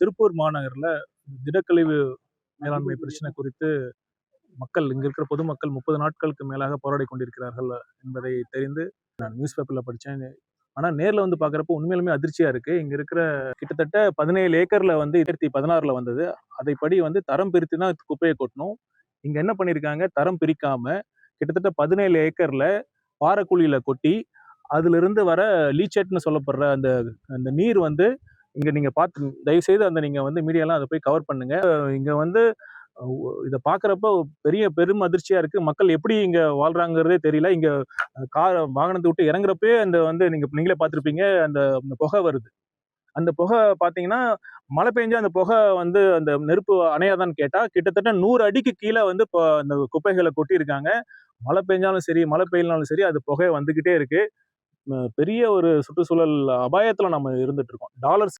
திருப்பூர் மாநகரில் திடக்கழிவு மேலாண்மை பிரச்சனை குறித்து மக்கள் இங்க இருக்கிற பொதுமக்கள் முப்பது நாட்களுக்கு மேலாக போராடி கொண்டிருக்கிறார்கள் என்பதை தெரிந்து நான் நியூஸ் பேப்பர்ல படித்தேன் ஆனா நேர்ல வந்து பாக்குறப்போ உண்மையிலுமே அதிர்ச்சியா இருக்கு. இங்க இருக்கிற கிட்டத்தட்ட பதினேழு ஏக்கர்ல வந்து இரண்டாயிரத்தி பதினாறுல வந்தது. அதைப்படி வந்து தரம் பிரித்து தான் குப்பையை கொட்டணும். இங்க என்ன பண்ணிருக்காங்க? தரம் பிரிக்காம கிட்டத்தட்ட பதினேழு ஏக்கர்ல பாறைக்குழியில கொட்டி அதுல இருந்து வர லீச்சட்னு சொல்லப்படுற அந்த அந்த நீர் வந்து இங்கே நீங்கள் பார்த்து தயவு செய்து அந்த நீங்கள் வந்து மீடியாலாம் அதை போய் கவர் பண்ணுங்க. இங்கே வந்து இதை பார்க்குறப்ப பெரிய பெரும் அதிர்ச்சியாக இருக்குது மக்கள் எப்படி இங்கே வாழ்கிறாங்கிறதே தெரியல. இங்கே கார் வாகனத்தை விட்டு இறங்குறப்பே அந்த வந்து நீங்கள் நீங்களே பார்த்துருப்பீங்க. அந்த புகை வருது. அந்த புகை பார்த்தீங்கன்னா மழை பெஞ்சா அந்த புகை வந்து அந்த நெருப்பு அணையாதான்னு கேட்டால் கிட்டத்தட்ட நூறு அடிக்கு கீழே வந்து இப்போ அந்த குப்பைகளை கொட்டியிருக்காங்க. மழை பெஞ்சாலும் சரி மழை பெய்யலனாலும் சரி அது புகை வந்துக்கிட்டே இருக்குது பெரிய ஒரு சுற்றுச்சூழல் அபாயத்தில் நம்ம இருந்துட்டு இருக்கோம். டாலர்ஸ்